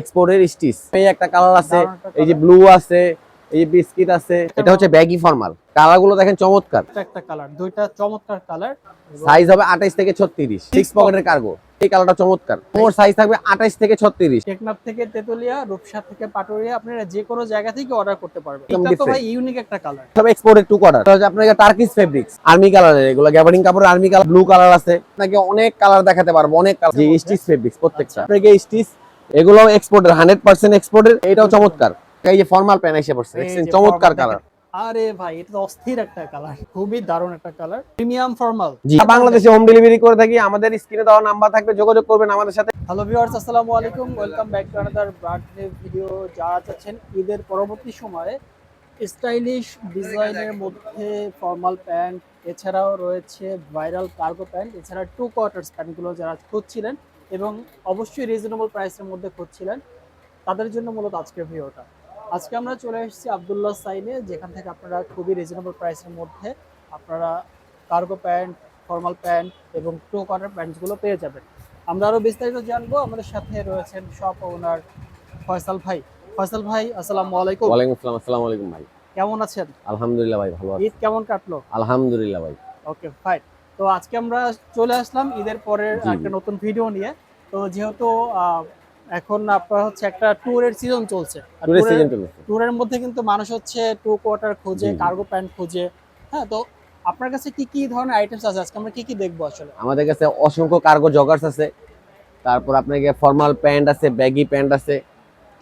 এক্সপোর্টের স্টিচ এই একটা কালার আছে এই যে ব্লু আছে এই যে বিস্কিট আছে এটা হচ্ছে ব্যাগি ফর্মাল কালারগুলো দেখেন চমৎকার। একটা কালার দুইটা চমৎকার কালার সাইজ হবে আঠাইশ থেকে ছত্রিশ। সিক্স পকেটের কার্গো এই কালারটা চমৎকার। মোর সাইজ থাকবে আঠাইশ থেকে ছত্রিশ। টেকনাফ থেকে তেতুলিয়া রূপসা থেকে পাটুরিয়া আপনারা যে কোনো জায়গা থেকে অর্ডার করতে পারবেন। এটা তো ভাই ইউনিক একটা কালার সব এক্সপোর্টের টু কোয়ার্টার হচ্ছে আপনাকে টার্কিস ফেব্রিক্স আর্মি কালারের এগুলো গ্যাবারিং কাপড় আর্মি কালার ব্লু কালার আছে। আপনাকে অনেক কালার দেখাতে পারব অনেক কালার যে স্টিচ ফেব্রিক্স প্রত্যেকটা। আচ্ছা। আপনাকে স্টিচ এগুলো এক্সপোর্টের হান্ড্রেড পার্সেন্ট এক্সপোর্টের এটাও চমৎকার। এই যে ফর্মাল প্যান এসে পড়ছে চমৎকার কালার আরে ভাই এটা অস্থির একটা কালার খুবই দারুণ একটা কালার প্রিমিয়াম ফর্মাল বাংলাদেশে হোম ডেলিভারি করে থাকি আমাদের স্ক্রিনে দেওয়া নাম্বার থাকবে যোগাযোগ করবেন আমাদের সাথে। হ্যালো ভিউয়ার্স আসসালামু আলাইকুম welcome back to another brand new video যারা চাচ্ছেন ঈদের পরবর্তী সময়ে স্টাইলিশ ডিজাইনের মধ্যে ফর্মাল প্যান্ট এছাড়াও রয়েছে ভাইরাল কার্গো প্যান্ট এছাড়া টু কোয়ার্টার্স প্যান্টগুলো যারা খুঁজছিলেন এবং অবশ্যই রিজনেবল প্রাইসের মধ্যে খুঁজছিলেন। তাদের জন্য মূলত আজকের ভিডিওটা। আজকে আমরা চলে এসেছি আবদুল্লাহ সাইনে যেখান থেকে আপনারা খুবই রিজনেবল প্রাইসের মধ্যে আপনারা কার্গো প্যান্ট ফর্মাল প্যান্ট এবং টু কোয়ার্টার প্যান্টসগুলো পেয়ে যাবেন। আমরা আরও বিস্তারিত জানব। আমাদের সাথে রয়েছেন শপ ওনার ফয়সাল ভাই। ফয়সাল ভাই আসসালামু আলাইকুম। ওয়ালাইকুম আসসালাম। আসসালামু আলাইকুম ভাই। কেমন আছেন? আলহামদুলিল্লাহ ভাই ভালো আছি। ঈদ কেমন কাটলো? আলহামদুলিল্লাহ ভাই। ওকে ফাইন তো আজকে আমরা চলে আসলাম ঈদের পরের। একটা নতুন ভিডিও নিয়ে। তো যেহেতু এখন আপনার হচ্ছে একটা ট্যুরের সিজন চলছে। ট্যুরের মধ্যে কিন্তু মানুষ হচ্ছে টু কোয়ার্টার খোঁজে। কার্গো প্যান্ট খোঁজে। হ্যাঁ তো আপনার কাছে কি কি ধরনের আইটেমস আছে? আজকে আমরা কি কি দেখব আসলে? আমাদের কাছে অসংখ্য কার্গো জগার্স আছে। তারপর আপনাকে ফর্মাল প্যান্ট আছে ব্যাগি প্যান্ট আছে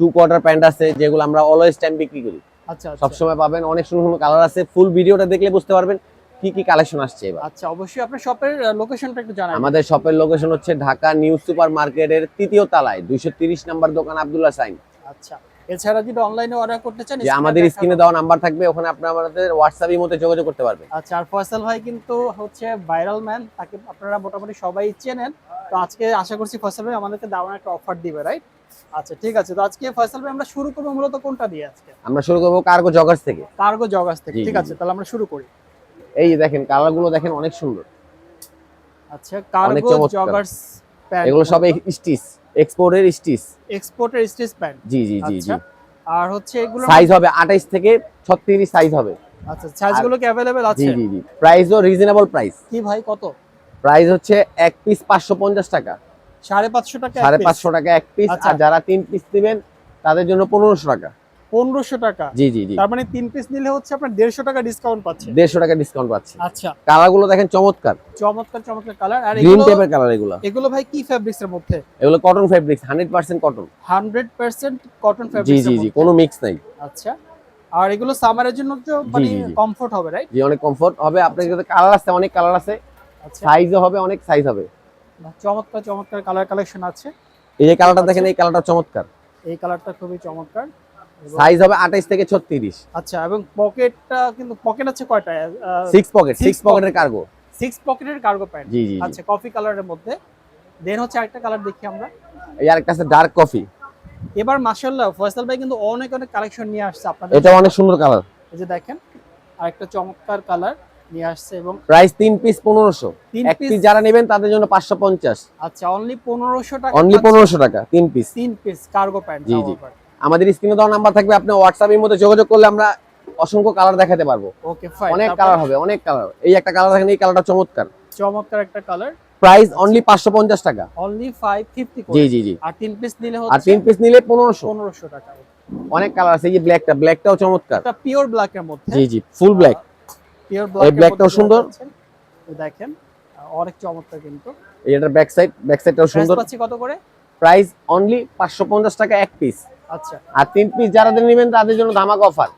টু কোয়ার্টার প্যান্ট আছে যেগুলো আমরা অলওয়েজ টাইম বিক্রি করি। আচ্ছা আচ্ছা। সবসময় পাবেন। অনেক সুন্দর সুন্দর কালার আছে। ফুল ভিডিওটা দেখলে বুঝতে পারবেন। কি কি কালেকশন আসছে এবার? আচ্ছা অবশ্যই আপনার শপের লোকেশনটা একটু জানাবেন আমাদের শপের লোকেশন হচ্ছে ঢাকা নিউ সুপার মার্কেটের তৃতীয় তলায় দুইশো তিরিশ নাম্বার দোকান আব্দুল্লাহ সাইন আচ্ছা এছাড়া যদি অনলাইনে অর্ডার করতে চান যে আমাদের স্ক্রিনে দেওয়া নাম্বার থাকবে ওখানে আপনি আমাদের হোয়াটসঅ্যাপের মধ্যে যোগাযোগ করতে পারবেন। আচ্ছা আর ফয়সাল ভাই কিন্তু হচ্ছে ভাইরাল ম্যান তাকে আপনারা মোটামুটি সবাই চেনেন। তো আজকে আশা করছি ফয়সাল ভাই আমাদেরকে দারুণ একটা অফার দিবে রাইট আচ্ছা ঠিক আছে তো আজকে ফয়সাল ভাই আমরা শুরু করব মূলত কোনটা দিয়ে আজকে? আমরা শুরু করব কার্গো জগার্স থেকে। কার্গো জগাস থেকে ঠিক আছে তাহলে আমরা শুরু করি। এই যে দেখেন কালারগুলো দেখেন অনেক সুন্দর। আচ্ছা কার্গো জগার্স প্যান্ট এগুলো সব স্টিচ এক্সপোর্টের স্টিচ। এক্সপোর্টের স্টিচ প্যান্ট জি জি জি জি। আচ্ছা আর হচ্ছে এগুলো সাইজ হবে আঠাইশ থেকে ছত্রিশ সাইজ হবে। আচ্ছা সাইজগুলো কি অ্যাভেলেবেল জি আছে? জি জি। প্রাইসও রিজনেবল প্রাইস কি ভাই কত? প্রাইস হচ্ছে এক পিস পাঁচশো পঞ্চাশ টাকা। সাড়ে পাঁচশো টাকা সাড়ে পাঁচশো টাকা এক পিস আচ্ছা। আর যারা তিন পিস দিবেন তাদের জন্য পনেরোশো টাকা। পনেরোশো টাকা। জি জি জি। তার মানে তিন পিস নিলে হচ্ছে আপনার দেড়শো টাকা ডিসকাউন্ট পাচ্ছে। দেড়শো টাকা ডিসকাউন্ট পাচ্ছি। আচ্ছা। কালারগুলো দেখেন চমৎকার। চমৎকার চমৎকার কালার আর গ্রিন টেপের কালার এগুলো। এগুলো ভাই কি ফেব্রিক্স এর মধ্যে? এগুলো cotton fabrics hundred percent cotton hundred percent cotton জি ফেব্রিক্স জি জি কোনো মিক্স নাই। আচ্ছা। আর এগুলো সামারের জন্য তো মানে জি, জি। কমফোর্ট হবে রাইট জি অনেক কমফোর্ট হবে। আপনার কাছে কালার আছে অনেক কালার আছে। আচ্ছা। সাইজও হবে অনেক সাইজ হবে। চমৎকার চমৎকার কালার কালেকশন আছে। এই যে কালারটা দেখেন এই কালারটা চমৎকার। এই কালারটা খুবই চমৎকার। সাইজ হবে আঠাইশ থেকে ছত্রিশ। আচ্ছা এবং পকেটটা কিন্তু পকেট আছে কয়টা? সিক্স পকেট Six সিক্স পকেটের কার্গো সিক্স পকেটের কার্গো প্যান্ট জি জি জি। আচ্ছা কফি কালারের মধ্যে। দেন হচ্ছে আরেকটা কালার দেখি আমরা। এই আরেকটা আছে ডার্ক কফি এবার মাশাআল্লাহ ফয়সাল ভাই কিন্তু অনেক অনেক কালেকশন নিয়ে আসছে আপনাদের এটা অনেক সুন্দর কালার এই যে দেখেন আরেকটা চমৎকার কালার নিয়ে আসছে এবং প্রাইস তিন পিস পনেরোশো। তিন এক পিস যারা নেবেন তাদের জন্য পাঁচশো পঞ্চাশ। আচ্ছা অনলি পনেরোশো টাকা অনলি পাচ্ছেন। পনেরোশো টাকা তিন পিস তিন পিস কার্গো প্যান্ট জি, জি। আমাদের স্ক্রিনে দেওয়া নাম্বার থাকবে আপনি হোয়াটসঅ্যাপের মধ্যে যোগাযোগ করলে আমরা অসংখ্য কালার দেখাতে পারব। ওকে ফাইন অনেক কালার হবে অনেক কালার এই একটা কালার দেখেন এই কালারটা চমৎকার। চমৎকার একটা কালার প্রাইস অনলি পাঁচশো পঞ্চাশ টাকা। অনলি ফাইভ ফিফটি জি জি জি। আর তিন পিস নিলে আর তিন পিস নিলে পনেরোশো। পনেরোশো টাকা। অনেক কালার আছে এই যে ব্ল্যাকটা ব্ল্যাকটাও চমৎকার। এটা পিওর ব্ল্যাক এর মধ্যে। জি জি ফুল ব্ল্যাক পিওর এই blackটাও সুন্দর। দেখেন। অনেক চমৎকার কিন্তু। এই এটার ব্যাক সাইড ব্যাক সাইডটাও সুন্দর। পাচ্ছি কত করে? প্রাইস অনলি পাঁচশো পঞ্চাশ টাকা এক পিস আচ্ছা। আর তিন পিস যারা নেবেন তাদের জন্য ধামাক অফার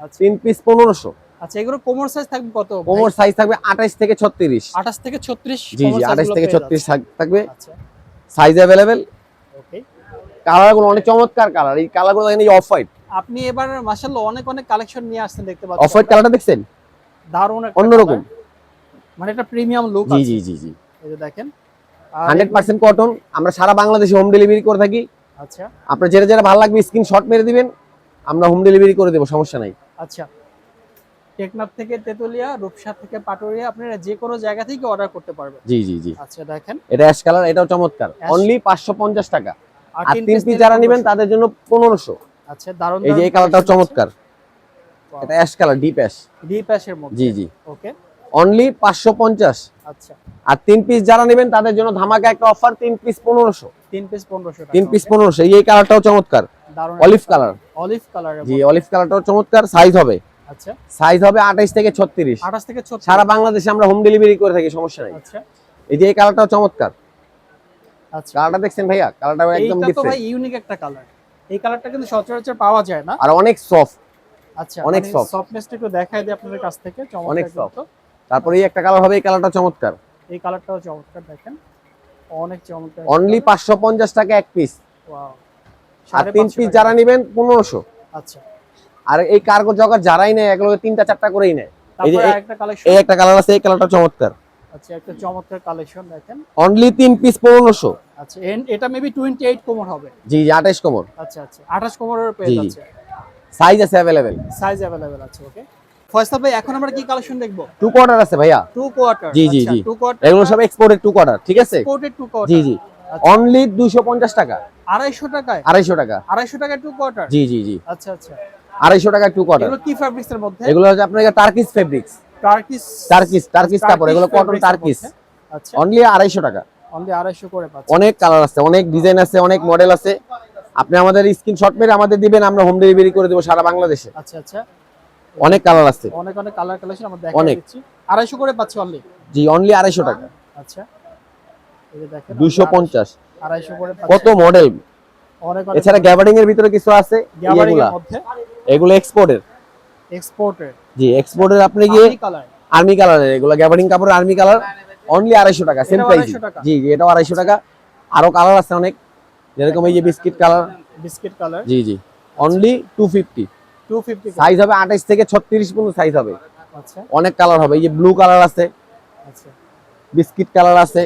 আচ্ছা। তিন পিস পনেরোশো। আচ্ছা এগুলো কোমর সাইজ থাকবে কত? কোমর সাইজ থাকবে আঠাইশ থেকে ছত্রিশ। আঠাশ থেকে ছত্রিশ জি জি আঠাইশ থেকে ছত্রিশ থাকবে। আচ্ছা। সাইজ অ্যাভেলেবেল ওকে কালারগুলো অনেক চমৎকার কালার এই কালারগুলো দেখেন এই অফ হোয়াইট আপনি এবার মাশাআল্লাহ অনেক অনেক কালেকশন নিয়ে আসছেন দেখতে অফ পাচ্ছেন হোয়াইট কালারটা দেখছেন? দারুণ একটা অন্যরকম। মানে এটা প্রিমিয়াম লুক জি আছে। জি জি জি। এই যে দেখেন। আর হান্ড্রেড এগুলো- পার্সেন্ট কটন আমরা সারা বাংলাদেশে হোম ডেলিভারি করে থাকি। আচ্ছা। আপনার যেটা যেটা ভালো লাগবে স্ক্রিনশট মেরে দিবেন আমরা হোম ডেলিভারি করে দেবো সমস্যা নাই। আচ্ছা। টেকনাফ থেকে তেতুলিয়া রূপসা থেকে পাটুরিয়া আপনারা যে কোনো জায়গা থেকে অর্ডার করতে পারবেন। জি জি জি। আচ্ছা দেখেন। এটা অ্যাশ কালার এটাও চমৎকার। অনলি পাঁচশো পঞ্চাশ টাকা। আর তিন পিস যারা নেবেন তাদের জন্য পনেরোশো। আচ্ছা দারুণ এই যে এই কালারটাও চমৎকার। এটা ash colour deep ash deep অ্যাশের মধ্যে। জি জি। ওকে অনলি পাঁচশো পঞ্চাশ। আচ্ছা। আর তিন পিস যারা নেবেন তাদের জন্য ধামাকা একটা অফার তিন পিস পনেরোশো। তিন পিস টাকা তিন পিস এই কালারটাও চমৎকার। অলিভ কালার অলিভ কালার জি অলিভ কালারটাও চমৎকার। সাইজ হবে। আচ্ছা। সাইজ হবে আঠাইশ থেকে ছত্রিশ। আঠাশ থেকে ছত্রিশ। সারা বাংলাদেশে আমরা হোম ডেলিভারি করে থাকি সমস্যা নেই। আচ্ছা। এই যে এই কালারটাও চমৎকার। আচ্ছা। কালারটা দেখছেন ভাইয়া? কালারটাও একদম এইটা তো ভাই ইউনিক একটা কালার এই কালারটা কিন্তু সচরাচর পাওয়া যায় না। আর অনেক সফট আচ্ছা অনেক soft। সফটনেসটা একটু দেখাই দিই আপনাদের কাছ থেকে। চমৎকার অনেক। তারপরে এই একটা কালার হবে এই কালারটা চমৎকার। এই কালারটাও চমৎকার দেখেন। অনেক চমৎকার অনলি পাঁচশো পঞ্চাশ টাকা এক পিস ওয়াও আর তিন পিস যারা নেবেন পনেরোশো আচ্ছা আর এই কার্গো জগার যারাই নেয় এগুলো তিনটা চারটা করেই নেয় এই যে তারপরে এই- আরেকটা কালেকশন এই একটা কালার আছে এই কালারটা চমৎকার আচ্ছা একটা চমৎকার কালেকশন দেখেন অনলি তিন পিস পনেরোশো আচ্ছা এন- এটা মেবি 28 কোমর হবে জি জি আঠাইশ কোমর আচ্ছা আচ্ছা 28 কোমরের পেজ জি, জি। আছে সাইজ আছে অ্যাভেলেবেল সাইজ अवेलेबल আছে ওকে ফয়সাল ভাই এখন আমরা কি কালেকশন দেখব? টু কোয়ার্টার আছে ভাইয়া। টু কোয়ার্টার জি, জি, জি। টু কোয়ার্টার এগুলো সব এক্সপোর্টেড টু কোয়ার্টার ঠিক আছে? কোটেড টু কোয়ার্টার জি জি। আচ্ছা। অনলি দুইশো পঞ্চাশ টাকা। আড়াইশো টাকায়? আড়াইশো টাকা। আড়াইশো টাকায় টু কোয়ার্টার জি জি জি। আচ্ছা আচ্ছা। আড়াইশো টাকা টু কোয়ার্টার এগুলো কি এর মধ্যে? এগুলো হচ্ছে আপনার Turkish fabrics Turkish Turkish Turkish কাপড় এগুলো কটন টার্কিস আচ্ছা। অনলি আড়াইশো টাকা। অনলি আড়াইশো করে পাচ্ছি অনেক কালার আছে অনেক ডিজাইন আছে অনেক মডেল আছে। আপনি আমাদের স্ক্রিনশট মেরে আমাদের দিবেন আমরা হোম ডেলিভারি করে দেবো সারা বাংলাদেশে। আচ্ছা আচ্ছা। অনেক কালার আছে। অনেক অনেক কালার কালেকশন আমরা দেখা অনেক। দিচ্ছি। আড়াইশো করে পাচ্ছি অনলি জি অনলি আড়াইশো টাকা। আচ্ছা। এই যে দেখেন দুইশো পঞ্চাশ। আড়াইশো করে কত মডেল অনেক অনেক। এছাড়া গ্যাবার্ডিং এর ভিতরে কিছু আছে? গ্যাবারিং এর মধ্যে? এগুলো এক্সপোর্টের এক্সপোর্টের জি এক্সপোর্টের আপনি গিয়ে কালার আর্মি কালারের এগুলো গ্যাবার্ডিং কাপড় আর্মি কালার অনলি আড়াইশো টাকা সেম প্রাইস জি জি এটাও আড়াইশো টাকা। আরও কালার আছে অনেক। যেরকম এই যে বিস্কিট কালার বিস্কিট কালার জি জি। অনলি টু ফিফটি 250 সাইজ হবে আঠাইশ থেকে ছত্রিশ পর্যন্ত সাইজ হবে। আচ্ছা। অনেক কালার হবে এই যে ব্লু কালার আছে আচ্ছা। বিস্কিট কালার আছে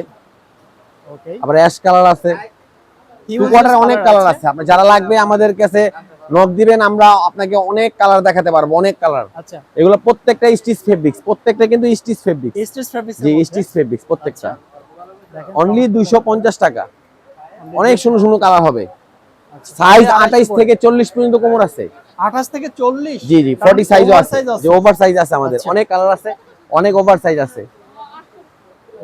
ওকে আবার অ্যাশ কালার আছে। কোয়ার্টার অনেক কালার আছে। আপনার যারা লাগবে আমাদের কাছে নক দিবেন আমরা আপনাকে অনেক কালার দেখাতে পারব অনেক কালার আচ্ছা। এগুলো প্রত্যেকটা স্টিচ ফেব্রিক্স প্রত্যেকটা কিন্তু স্টিচ ফেব্রিক্স স্টিচ ফেব্রিক্স জি স্টিচ ফেব্রিক্স প্রত্যেকটা। অনলি দুইশো পঞ্চাশ টাকা। অনেক সুন্দর সুন্দর কালার হবে। আচ্ছা। সাইজ এটা আঠাইশ 28 থেকে চল্লিশ পর্যন্ত কোমর আছে। 28 থেকে 40 জি জি তার ফর্টি মানে সাইজও আছে। যে ওভার সাইজ আছে আমাদের। আচ্ছা। অনেক কালার আছে অনেক ওভার সাইজ আছে।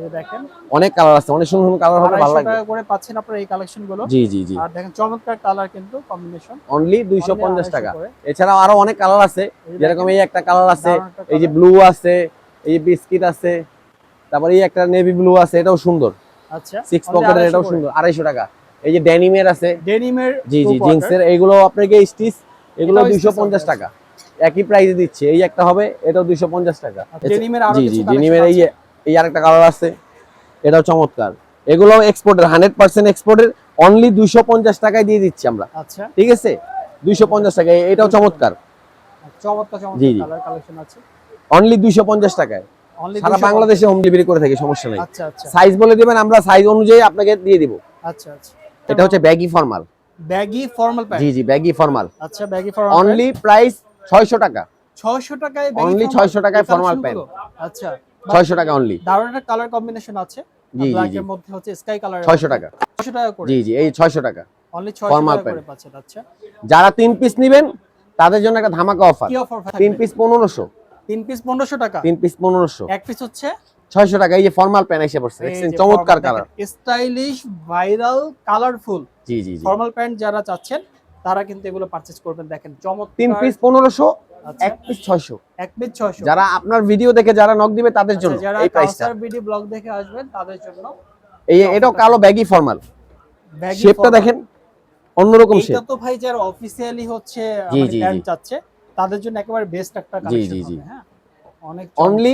এই দেখেন। অনেক কালার আছে অনেক সুন্দর সুন্দর কালার হবে ভালো লাগবে। টাকা করে পাচ্ছেন আপনারা এই কালেকশনগুলো জি জি জি। আর দেখেন চমৎকার কালার কিন্তু কম্বিনেশন অনলি 250 টাকা। এছাড়াও আরও অনেক কালার আছে। যেরকম এই একটা কালার আছে এই যে ব্লু আছে এই যে বিস্কিট আছে তারপরে এই একটা নেভি ব্লু আছে এটাও সুন্দর। আচ্ছা সিক্স পকেটের এটাও সুন্দর আড়াইশো টাকা। এই যে ডেনিমের আছে। ডেনিমের জি জি জিন্সের এইগুলো আপনাকে স্টিচ এগুলো দুইশো পঞ্চাশ টাকা। একই প্রাইসে দিচ্ছে। এই একটা হবে এটাও দুইশো পঞ্চাশ টাকা। আরও জি জি ডেনিমের এই এই আরেকটা কালার আছে এটাও চমৎকার। এগুলো এক্সপোর্টের হান্ড্রেড পার্সেন্ট এক্সপোর্টের অনলি দুইশো পঞ্চাশ টাকায় দিয়ে দিচ্ছি আমরা। আচ্ছা। ঠিক আছে? দুইশো পঞ্চাশ টাকা এটাও চমৎকার। জি, জি। অনলি দুইশো পঞ্চাশ টাকায়। সারা বাংলাদেশে হোম ডেলিভারি করে থাকি সমস্যা নেই। আচ্ছা আচ্ছা। সাইজ বলে দিবেন আমরা সাইজ অনুযায়ী আপনাকে দিয়ে দিব। আচ্ছা আচ্ছা। এটা হচ্ছে baggy formal baggy formal pant জি জি ব্যাগি ফর্মাল আচ্ছা ব্যাগি ফর্মাল অনলি প্রাইস ছয়শো টাকা। 600 টাকায় Only 600 টাকায় collection গুলো? আচ্ছা। ছয়শো টাকা অনলি দারুণ একটা কালার কম্বিনেশন আছে। জি, জি, ব্ল্যাক এর মধ্যে হচ্ছে স্কাই কালার ছয়শো টাকা। 600 টাকা করে। জি জি এই ছয়শো টাকা। অনলি 600 টাকা করে পাচ্ছেন আচ্ছা। যারা তিন পিস নেবেন তাদের জন্য একটা ধামাকা অফার কি অফার তিন পিস পনেরোশো। তিন পিস 1500 টাকা। তিন পিস পনেরোশো। এক পিস হচ্ছে ছয়শো টাকা এই যে ফর্মাল প্যান্ট এসে পড়ছে দেখছেন চমৎকার কালার স্টাইলিশ ভাইরাল কালারফুল জি জি জি। ফর্মাল প্যান্ট যারা চাচ্ছেন তারা কিন্তু এগুলো পারচেজ করবেন দেখেন চমৎকার। তিন পিস পনেরোশো আচ্ছা, এক পিস ছয়শো। এক পিস 600 যারা আপনার ভিডিও দেখে যারা নক দিবে তাদের জন্য আচ্ছা, যারা এই প্রাইসটা বিডি ব্লগ দেখে আসবেন তাদের জন্য এই এটাও কালো ব্যাগি ফর্মাল শেপটা দেখেন অন্যরকম শেপ তো ভাই যারা অফিসিয়ালি হচ্ছে প্যান্ট চাচ্ছে তাদের জন্য একেবারে বেস্ট একটা কালেকশন। হ্যাঁ? অনেক অনলি।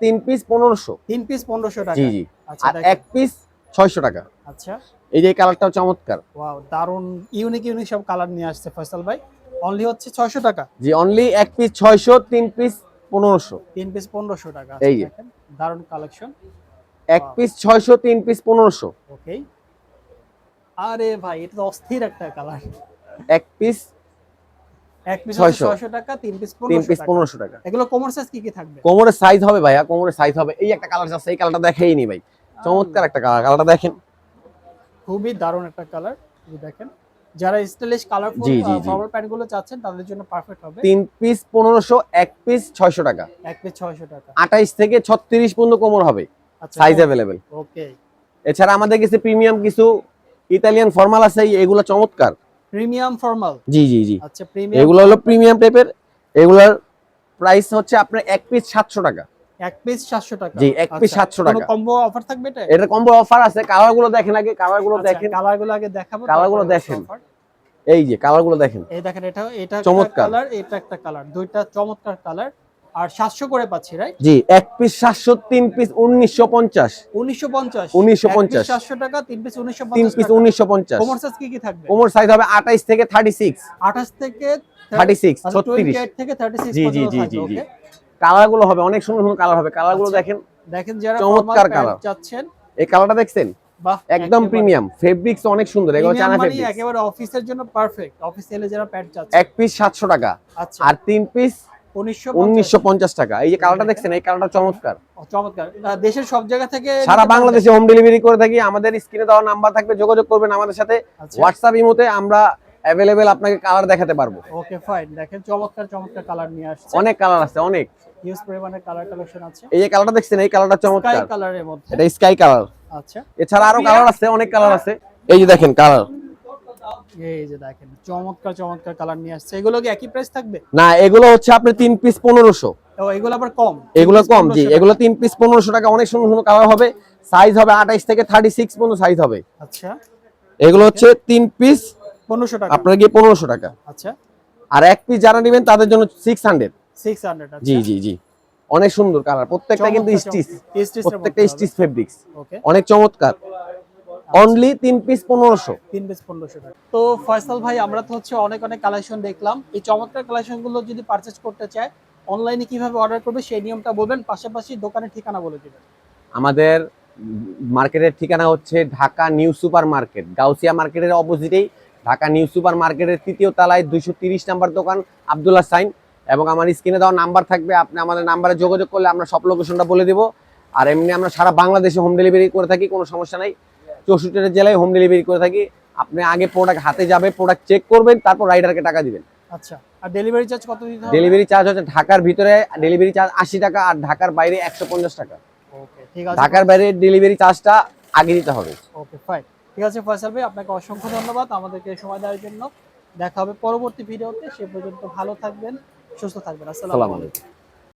তিন পিস পনেরোশো। তিন পিস 1500 টাকা। জি জি। আচ্ছা আর এক পিস ছয়শো টাকা। আচ্ছা। এই যে এই কালারটাও চমৎকার। ওয়াও দারুণ ইউনিক ইউনিক সব কালার নিয়ে আসছে ফয়সাল ভাই। অনলি হচ্ছে 600 টাকা। জি অনলি এক পিস ছয়শো তিন পিস পনেরোশো। তিন পিস 1500 টাকা। এই যে। দারুণ কালেকশন এক পিস ছয়শো তিন পিস পনেরোশো। ওকে আরে ভাই এটা তো অস্থির একটা কালার এক পিস এক পিস 600 600 টাকা তিন পিস 1500 টাকা পনেরোশো টাকা। এগুলো কোমর সাইজ কি কি থাকবে? কোমরের সাইজ হবে ভাইয়া কোমরের সাইজ হবে। এই একটা কালার আছে এই কালারটা দেখেই নি ভাই। চমৎকার একটা কালার কালারটা দেখেন। খুবই দারুণ একটা কালার দেখেন। যারা স্টাইলিশ কালারফুল জি, জি, জি। ফর্মাল প্যান্টগুলো চাচ্ছেন তাদের জন্য পারফেক্ট হবে। তিন পিস এক পিস ছয়শো টাকা। এক পিস ছয়শো টাকা। আঠাইশ থেকে ছত্রিশ পর্যন্ত কোমর হবে। আচ্ছা। সাইজ অ্যাভেলেবেল ওকে এছাড়া আমাদের কাছে প্রিমিয়াম কিছু ইতালিয়ান ফর্মাল আছে এগুলো চমৎকার। Premium formal? জি জি জি। আচ্ছা প্রিমিয়াম এগুলো হলো প্রিমিয়াম টাইপের। এগুলোর প্রাইস হচ্ছে আপনার এক পিস সাতশো টাকা। এক পিস সাতশো টাকা। জি, এক পিস 700 টাকা। কম্বো অফার থাকবে এটা? এটা কম্বো অফার আছে কালারগুলো দেখেন আগে কালারগুলো দেখেন। কালারগুলো আগে দেখাবো কালারগুলো দেখেন। এই যে কালারগুলো দেখেন। এই দেখেন এটা এটা চমৎকার। কালার এটা একটা কালার দুইটা চমৎকার কালার আর সাতশো করে পাচ্ছি রাইট জি এক পিস সাতশো তিন পিস উনিশশো পঞ্চাশ। উনিশশো পঞ্চাশ। 1950 সাতশো টাকা তিন পিস উনিশশো তিন পিস উনিশশো পঞ্চাশ। কোমর সাইজ কি কি থাকবে? কোমর সাইজ হবে আঠাইশ থেকে থার্টি সিক্স আঠাশ থেকে থার্টি সিক্স আচ্ছা, ছত্রিশ। 28 থেকে থার্টি সিক্স জি, জি, জি, জি। কালারগুলো হবে অনেক সুন্দর সুন্দর কালার হবে। কালারগুলো আচ্ছা। দেখেন দেখেন যারা চমৎকার কালার চাচ্ছেন। এই কালারটা দেখছেন? বাহ একদম প্রিমিয়াম ফেব্রিক্স অনেক সুন্দর এগুলো চায়না মানে ফেব্রিক্স একেবারে অফিসের জন্য পারফেক্ট অফিসিয়ালি যারা প্যান্ট চাচ্ছে। এক পিস সাতশো টাকা। আচ্ছা। আর তিন পিস উনিশশো পঞ্চাশ। টাকা। এই যে কালারটা দেখছেন এই কালারটা চমৎকার। চমৎকার। দেশের সব জায়গা থেকে সারা বাংলাদেশে হোম ডেলিভারি করে থাকি। আমাদের স্ক্রিনে দেওয়া নাম্বার থাকবে যোগাযোগ করবেন আমাদের সাথে। আচ্ছা। হোয়াটসঅ্যাপ ইমোতে আমরা অ্যাভেলেবেল আপনাকে কালার দেখাতে পারব। ওকে ফাইন দেখেন চমৎকার চমৎকার কালার নিয়ে আসছে। অনেক কালার আছে অনেক। হিউজ পরিমাণে কালার কালেকশন আছে। এই যে কালারটা দেখছেন এই কালারটা চমৎকার। কালারের মধ্যে। এটা স্কাই কালার আচ্ছা। এছাড়া আরও কালার আছে অনেক কালার আছে। এই যে দেখেন কালার এই যে দেখেন চমৎকার চমৎকার কালার নিয়ে আসছে। এগুলো কি একই প্রাইস থাকবে? না এগুলো হচ্ছে আপনি তিন পিস পনেরোশো। ও এগুলো আবার কম? এগুলো কম 1500 জি এগুলো পিস টাকা অনেক সুন্দর সুন্দর কালার হবে। সাইজ হবে আঠাইশ থেকে পর্যন্ত সাইজ হবে। আচ্ছা। এগুলো হচ্ছে পিস টাকা। আপনার গিয়ে টাকা। আচ্ছা। আর এক পিস যারা নেবেন তাদের জন্য সিক্স জি জি জি। অনেক সুন্দর কালার প্রত্যেকটা কিন্তু স্টিচ প্রত্যেকটা স্টিচ ফেব্রিক্স অনেক চমৎকার। অনলি তিন পিস পনেরোশো। তিন পিস পনেরোশো টাকা। তো ফয়সাল ভাই আমরা তো হচ্ছে অনেক অনেক কালেকশন দেখলাম। এই চমৎকার কালেকশনগুলো যদি পারচেজ করতে চায় অনলাইনে কীভাবে অর্ডার করবে সেই নিয়মটা বলবেন পাশাপাশি দোকানের ঠিকানা বলে দিবেন। আমাদের মার্কেটের ঠিকানা হচ্ছে Dhaka new super market. Gausia মার্কেটের অপোজিটেই ঢাকা নিউ সুপার মার্কেটের তৃতীয় তলায় দুইশো তিরিশ নাম্বার দোকান আবদুল্লাহ সাইন। এবং আমার স্ক্রিনে দেওয়া নাম্বার থাকবে আপনি আমাদের নাম্বারে যোগাযোগ করলে আমরা সব লোকেশনটা বলে দেবো। আর এমনি আমরা সারা বাংলাদেশে হোম ডেলিভারি করে থাকি কোনো সমস্যা নাই। চৌষট্টিটা জেলায় হোম ডেলিভারি করে থাকি আপনি আগে প্রোডাক্ট হাতে যাবে প্রোডাক্ট চেক করবেন তারপর রাইডারকে টাকা দিবেন। আচ্ছা আর ডেলিভারি চার্জ কত দিতে হবে? ডেলিভারি চার্জ হচ্ছে ঢাকার ভিতরে ডেলিভারি চার্জ আশি টাকা আর ঢাকার বাইরে একশো পঞ্চাশ টাকা। ওকে ঠিক আছে। ঢাকার বাইরে ডেলিভারি চার্জটা আগে দিতে হবে। ওকে ফাইন ঠিক আছে ফয়সাল ভাই আপনাকে অসংখ্য ধন্যবাদ। আমাদেরকে সময় দেওয়ার জন্য। দেখা হবে পরবর্তী ভিডিওতে সে পর্যন্ত ভালো থাকবেন সুস্থ থাকবেন। আসসালামু আলাইকুম।